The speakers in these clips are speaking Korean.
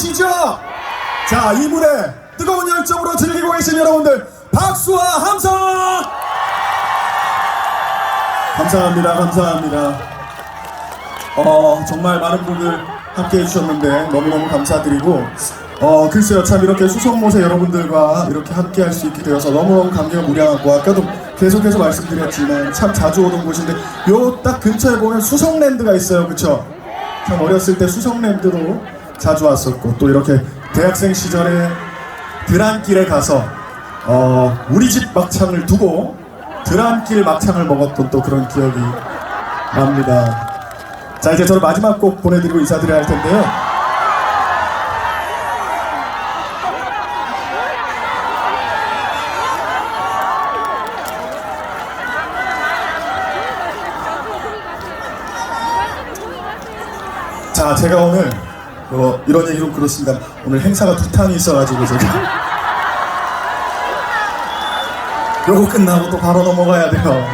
계시죠? 자, 이 무대 뜨거운 열정으로 즐기고 계신 여러분들 박수와 함성! 감사합니다. 감사합니다. 어, 정말 많은 분들 함께 해주셨는데 너무너무 감사드리고 어, 글쎄요 참 이렇게 수성모세 여러분들과 이렇게 함께 할 수 있게 되어서 너무너무 감개무량하고 아까도 계속해서 말씀드렸지만 참 자주 오던 곳인데 요 딱 근처에 보면 수성랜드가 있어요 그쵸? 참 어렸을 때 수성랜드도 자주 왔었고 또 이렇게 대학생 시절에 드란길에 가서 어, 우리 집 막창을 두고 드란길 막창을 먹었던 또 그런 기억이 납니다. 자 이제 저는 마지막 곡 보내드리고 인사드려야 할 텐데요. 자 제가 오늘 뭐 이런 얘기 좀 그렇습니다. 오늘 행사가 두 탕이 있어가지고 제가 요거 끝나고 또 바로 넘어가야 돼요.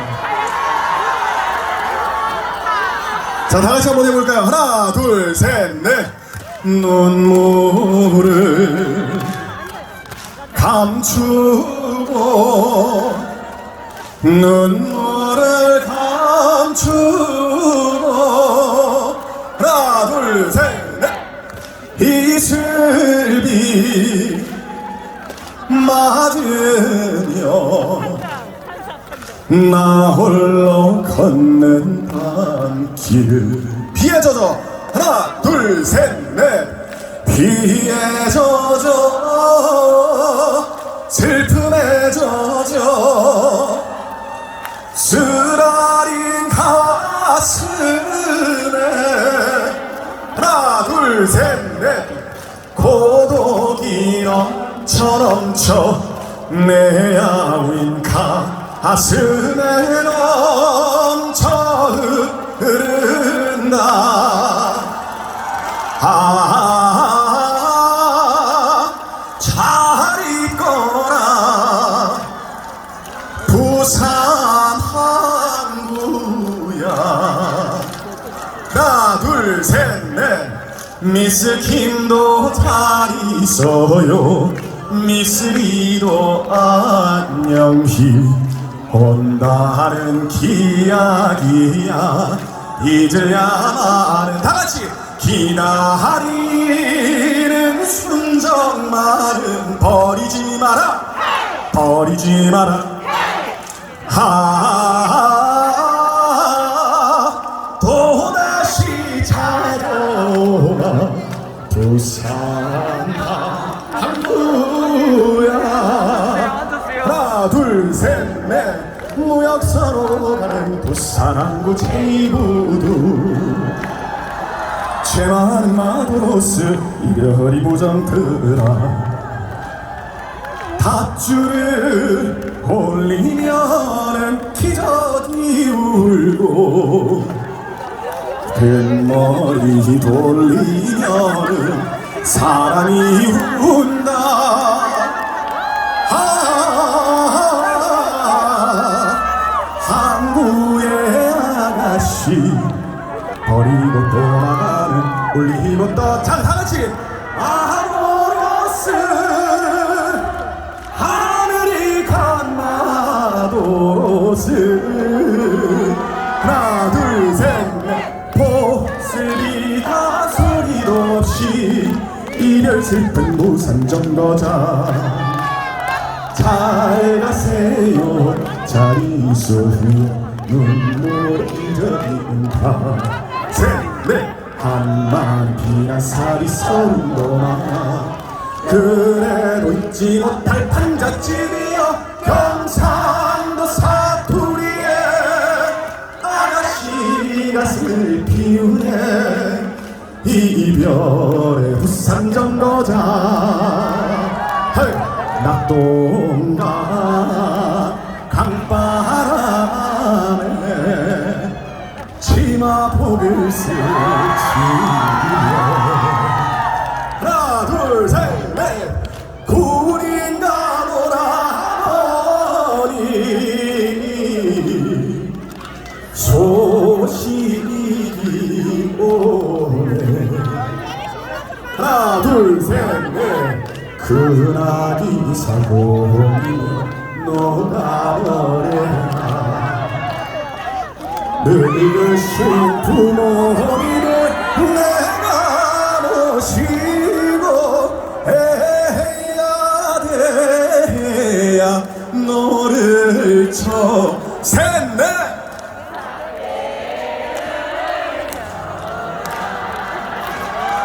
자, 다 같이 한번 해볼까요? 하나, 둘, 셋, 넷. 눈물을 감추고 눈물 맞으며 나 홀로 걷는 밤길. 비에 젖어 하나 둘 셋 넷. 비에 젖어 슬픔에 젖어 쓰라린 가슴에. 하나 둘 셋 넷. 고독이 넘쳐 넘쳐 내 아윈 가슴에 넘쳐 흐른다 아잘 있거라. 부산 항구야. 하나 둘셋넷. 미스 김도 잘 있어요 미스리도 안녕히 온다는 기약이야. 잊으야마는 다같이 기다리는 순정말은 버리지 마라. 버리지 마라. 하 무역선으로 가는 부산 항구 제이부두. 제 많은 마도로스 이별이 보장들아 밧줄을 올리면은 기적이 울고 뱃머리 돌리면은 사람이 운다. 아, 버리고 떠나가는 올리고 떠자 다같이. 아모로스 하늘이 간마도로스. 하나 둘셋넷. 보슬이다 소리도 없이 이별 슬픈 부산 정거장. 잘 가세요. 잘 있어요 눈물 잊어진다 셋넷 한만 비나 살이 서른 도나. 그래도 잊지 못할 판잣집이여. 경상도 사투리에 아가씨가 슬피우네. 이별의 부산 정거장! 낙동강 스치며 하나 둘셋넷 구린가 보라보니 소식이 오네 하나 둘셋넷 그날이 사고니 녹아버려라 늙으신 부모님을 내가 모시고 해야 돼야 너를 쳐 셋넷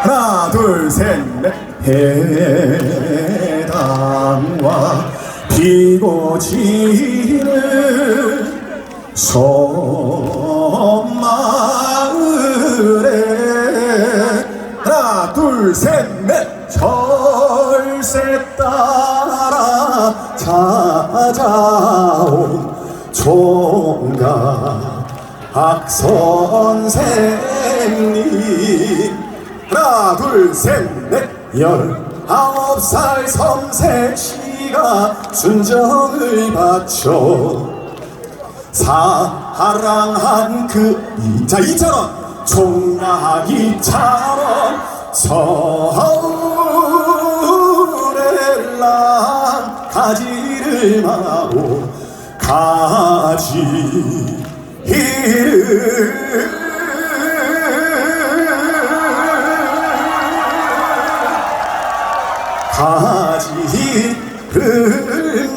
하나 둘셋넷. 해당과 피고 지는 섬마을에 하나 둘셋넷. 절세 따라 찾아온 총각 선생님. 하나 둘셋넷. 열아홉 살 섬색시가 순정을 바쳐 사랑한 그, 자, 이처럼, 총각이처럼 서울에랑 가지를 마고 가지를. 가지를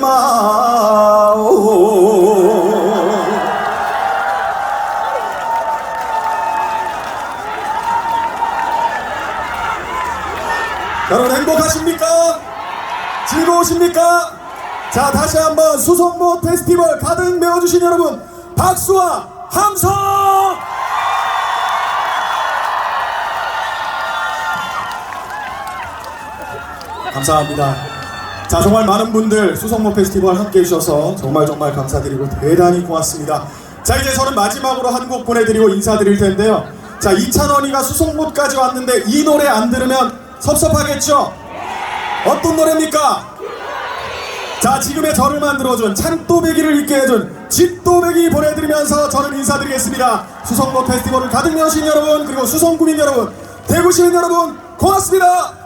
마 즐거우십니까? 자 다시 한번 수성모 페스티벌 가득 메워주신 여러분 박수와 함성! 감사합니다. 자 정말 많은 분들 수성모 페스티벌 함께 해주셔서 정말 정말 감사드리고 대단히 고맙습니다. 자 이제 저는 마지막으로 한 곡 보내드리고 인사드릴 텐데요. 자 이찬원이가 수성모까지 왔는데 이 노래 안 들으면 섭섭하겠죠? 어떤 노래입니까? 자 지금의 저를 만들어준 찬또배기를 있게 해준 집또배기 보내드리면서 저는 인사드리겠습니다. 수성모 페스티벌을 가득 여신 여러분 그리고 수성구민 여러분 대구 시민 여러분 고맙습니다.